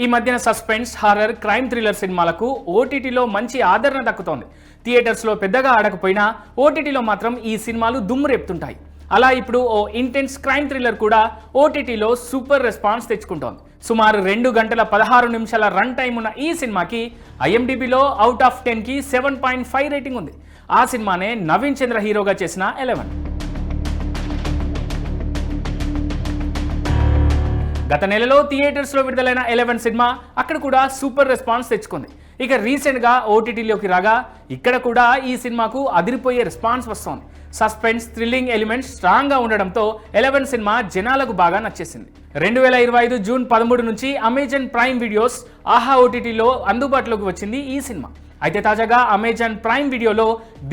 ఈ మధ్యన suspense horror crime thriller సినిమాలకు ఓటీటీలో మంచి ఆదరణ దక్కుతోంది. థియేటర్స్లో పెద్దగా ఆడకపోయినా ఓటీటీలో మాత్రం ఈ సినిమాలు దుమ్ము రేపుతుంటాయి. అలా ఇప్పుడు ఓ ఇంటెన్స్ క్రైమ్ థ్రిల్లర్ కూడా ఓటీటీలో సూపర్ రెస్పాన్స్ తెచ్చుకుంటోంది. సుమారు రెండు గంటల పదహారు నిమిషాల రన్ టైం ఉన్న ఈ సినిమాకి ఐఎండిబిలో అవుట్ ఆఫ్ టెన్కి సెవెన్ పాయింట్ ఫైవ్ రేటింగ్ ఉంది. ఆ సినిమానే నవీన్ చంద్ర హీరోగా చేసిన ఎలెవెన్. గత నెలలో థియేటర్స్లో విడుదలైన ఎలెవెన్ సినిమా అక్కడ కూడా సూపర్ రెస్పాన్స్ తెచ్చుకుంది. ఇక రీసెంట్గా ఓటీటీలోకి రాగా ఇక్కడ కూడా ఈ సినిమాకు అదిరిపోయే రెస్పాన్స్ వస్తోంది. సస్పెన్స్ థ్రిల్లింగ్ ఎలిమెంట్స్ స్ట్రాంగ్గా ఉండడంతో ఎలెవెన్ సినిమా జనాలకు బాగా నచ్చేసింది. రెండు వేల ఇరవై ఐదు జూన్ పదమూడు నుంచి అమెజాన్ ప్రైమ్ వీడియోస్ ఆహా ఓటీటీలో అందుబాటులోకి వచ్చింది ఈ సినిమా. అయితే తాజాగా అమెజాన్ ప్రైమ్ వీడియోలో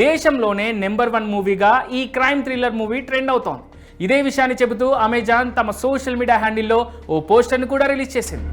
దేశంలోనే నెంబర్ వన్ మూవీగా ఈ క్రైమ్ థ్రిల్లర్ మూవీ ట్రెండ్ అవుతోంది. ఇదే విషయాన్ని చెబుతూ అమెజాన్ తమ సోషల్ మీడియా హ్యాండిల్లో ఓ పోస్టర్ను కూడా రిలీజ్ చేసింది.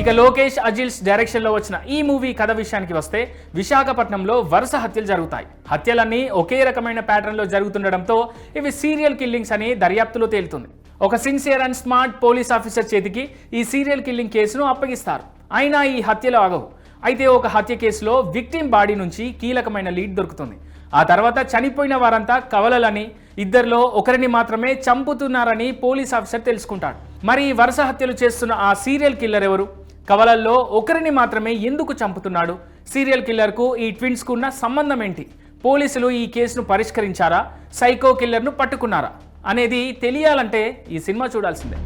ఇక లోకేష్ అజిల్స్ డైరెక్షన్లో వచ్చిన ఈ మూవీ కథ విషయానికి వస్తే విశాఖపట్నంలో వరుస హత్యలు జరుగుతాయి. హత్యలన్నీ ఒకే రకమైన ప్యాటర్న్లో జరుగుతుండడంతో ఇవి సీరియల్ కిల్లింగ్స్ అని దర్యాప్తులో తేలుతుంది. ఒక sincere and smart police officer చేతికి ఈ సీరియల్ కిల్లింగ్ కేసును అప్పగిస్తారు. అయినా ఈ హత్యలు ఆగవు. అయితే ఒక హత్య కేసులో విక్టిమ్ బాడీ నుంచి కీలకమైన లీడ్ దొరుకుతుంది. ఆ తర్వాత చనిపోయిన వారంతా కవలలని ఇద్దరిలో ఒకరిని మాత్రమే చంపుతున్నారని పోలీస్ ఆఫీసర్ తెలుసుకుంటాడు. మరి వరుస హత్యలు చేస్తున్న ఆ సీరియల్ కిల్లర్ ఎవరు? కవలల్లో ఒకరిని మాత్రమే ఎందుకు చంపుతున్నాడు? సీరియల్ కిల్లర్కు ఈ ట్విన్స్కు ఉన్న సంబంధం ఏంటి? పోలీసులు ఈ కేసును పరిష్కరించారా? సైకో కిల్లర్ను పట్టుకున్నారా? అనేది తెలియాలంటే ఈ సినిమా చూడాల్సిందే.